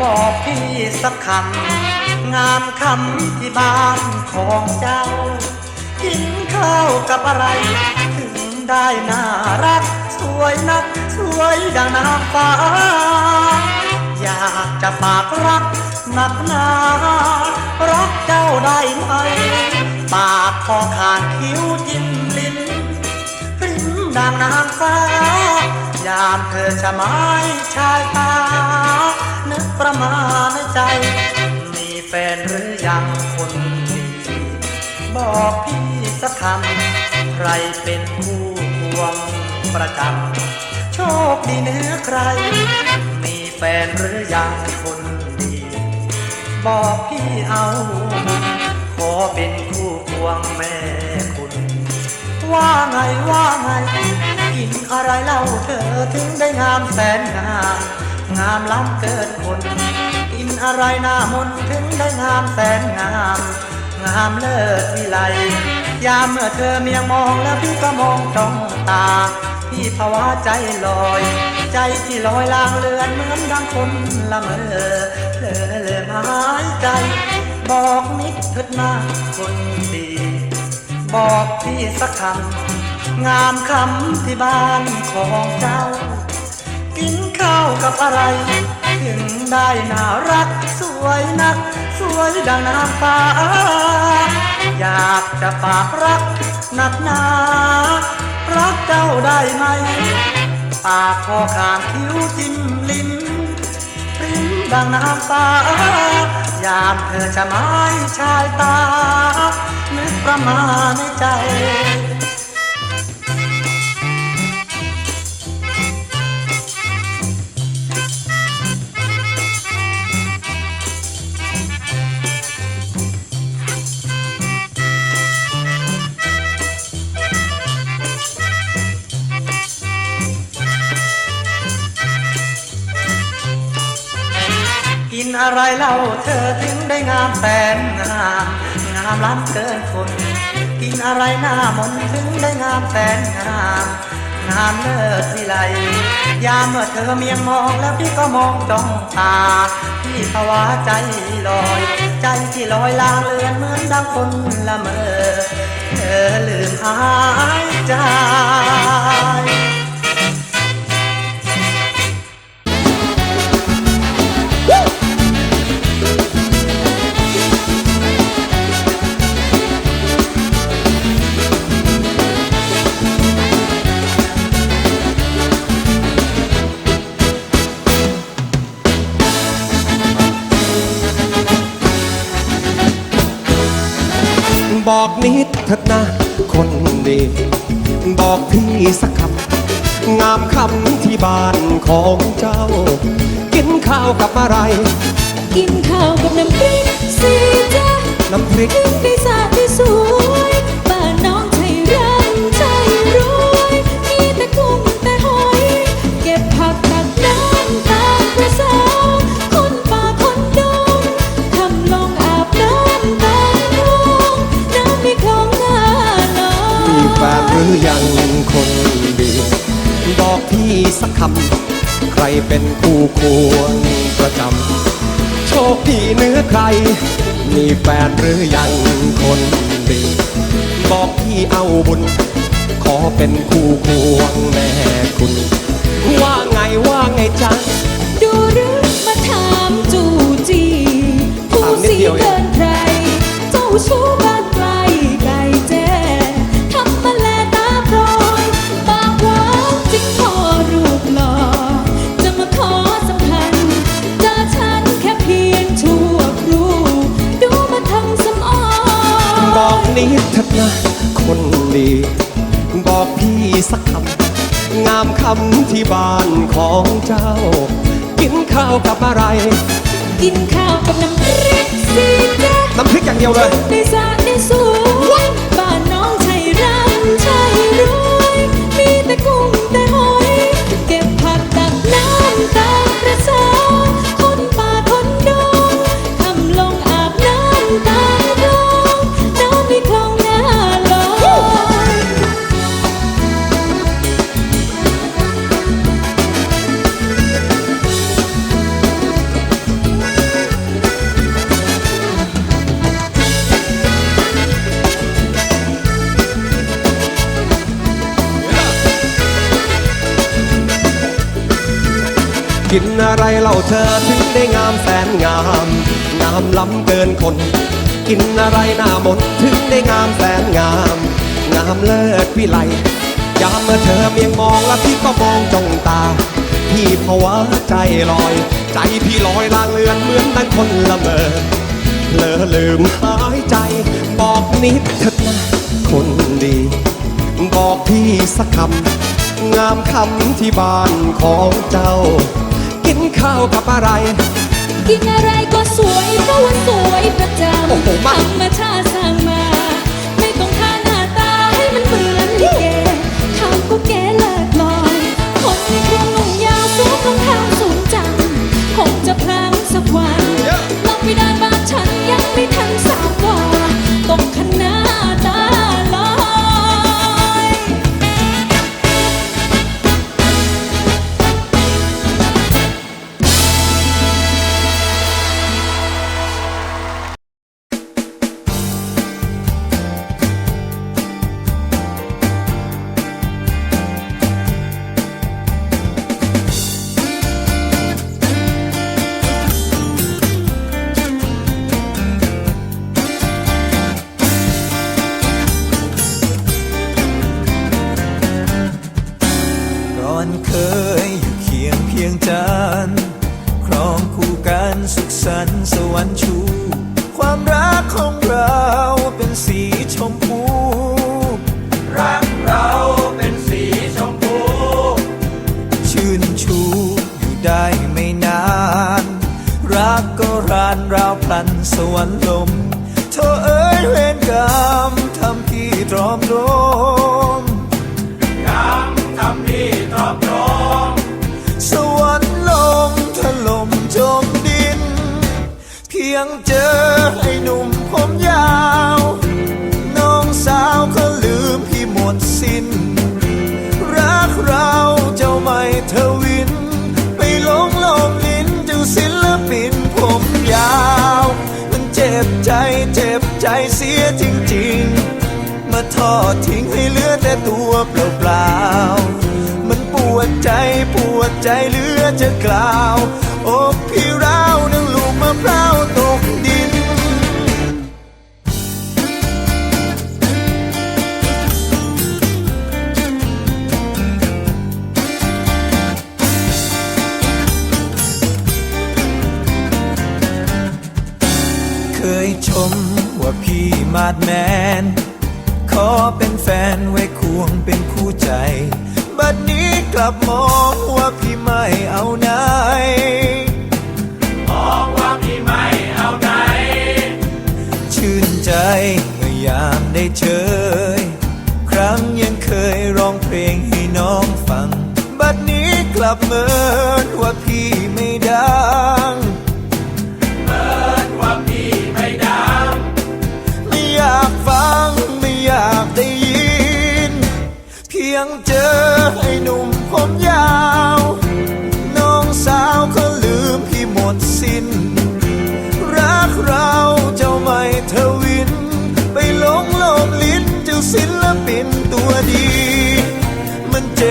บอกพี่สักคำงามคำที่บ้านของเจ้า กินข้าวกับอะไร ถึงได้น่ารัก สวยนัก สวยดังนางฟ้า อยากจะฝากรักหนักหนารักเจ้าได้ไหม ปากคอขาดคิ้วจิ้มลิ้นริ้มดังนางฟ้า ยามเธอจะไม้ชายตา นึกประมาณในใจ มีแฟนหรือยังคนดีบอกพี่สักคำใครเป็นคู่ควงประจำโชคดีเหนื้อใคร มีแฟนหรือยังคนดี บอกพี่เอา ขอเป็นคู่ควงแม่ ว่าไงว่าไง กินอะไรเล่าเธอถึงได้งามแสนงาม งามล้ำเกินคน กินอะไรหน้ามนถึงได้งามแสนงาม งามเลิศวิไลยามเมื่อเธอเมียงมองแล้วพี่ก็มองจ้องตา พี่ภาวะใจลอย ใจที่ลอยลางเลือนเหมือนดังคนละเมอเพลอเลยหายใจ บอกนิดเถิดนะคนดี บอกพี่สักคำงามคำที่บ้านของเจ้า กินข้าวกับอะไร ถึงได้น่ารักสวยนัก สวยดังนางฟ้า อยากจะฝากรักหนักหนารักเจ้าได้ไหม ปากคอขางคิ้วจิ้มลิ้นปริ้มดังน้ำฟ้ายามเธอจะไม้ชายตา ประมาณในใจ กินอะไรเล่าเธอถึงได้งามแสนงามามล้ำเกินคน กินอะไรหน้ามนถึงได้งามแสนงามงามเลิศวิไลยามเมื่อเธอเมียงมองแล้วพี่ก็มองจ้องตาพี่ภาวะใจลอย ใจที่ลอยลางเลือนเหมือนดังคนละเมอเธอลืมหายใจ เถิดนะคนดี บอกพี่สักคำงามคำที่บ้านของเจ้า กินข้าวกับอะไร กินข้าวกับน้ำพริกสิจ๊ะน้ำพริกถึงได้สา รือยังคนดีบอกพี่สักคำ ใครเป็นคู่ควรประจำโชคดีเนื้อใคร มีแฟนหรือยังคนดี บอกพี่เอาบุญ ขอเป็นคู่ควงแม่คุณ ว่าไงว่าไงจ๊ะดูหรือมาถามจูจีผู้สีเดินใคร เจ้าชู้ นิดเถิดนะ คนดี บอกพี่สักคำ งามคำที่บ้านของเจ้า กินข้าวกับอะไร กินข้าวกับน้ำพริกสิจ๊ะน้ำพริกอย่างเดียวเลย ในสระในสวน กินอะไรเล่าเธอถึงได้งามแสนงาม งามล้ำเกินคน กินอะไรหน้ามนถึงได้งามแสนงาม งามเลิศวิไลยามเมื่อเธอเมียงมองแล้วพี่ก็มองจ้องตา พี่ภาวะใจลอย ใจพี่ลอยลางเลือนเหมือนดังคนละเมอเลอลืมหายใจ บอกนิดเถิดนะคนดี บอกพี่สักคำงามคำที่บ้านของเจ้า ข้าวกับอะไร กินอะไรก็สวยเพราะว่าสวยประจโอ้โหำมากธรรมชาติ วรรค์ชู ความรักของเราเป็นสีชมพู รักเราเป็นสีชมพู ชื่นชูอยู่ได้ไม่นาน รักก็รานราวพลันสวรรค์ลม เธอเอ้ยเวรกรรมทำพี่ตรอมตร เพียงเจอไอ้หนุ่มผมยาว น้องสาวก็ลืมพี่หมดสิ้น รักเราเจ้าไม่เธอวิน ไปหลงลมลิ้นเจ้าศิลปินผมยาว มันเจ็บใจเจ็บใจเสียจริงๆ มาทอดทิ้งให้เหลือแต่ตัวเปล่าๆมันปวดใจปวดใจเหลือจะกล่าวอกพี่ร้าว ลูกมะพร้าตกดิน เคยชมว่าพี่มาดแมน ขอเป็นแฟนไว้ควงเป็นคู่ใจ บัดนี้กลับมองว่าพี่ไม่เอาไหน ใจเมื่อยามได้เจอ ครั้งยังเคยร้องเพลงให้น้องฟัง บัดนี้กลับเหมือนว่าพี่ไม่ดัง ไม่อยากฟังไม่อยากได้ยิน เพียงเจอไอ้หนุ่มผมย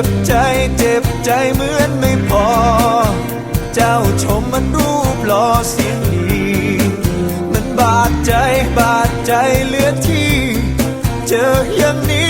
เจ็บใจเหมือนไม่พอ เจ้าชมมันรูปหล่อเสียงดีมันบาดใจบาดใจเหลือที่ เจออย่างนี้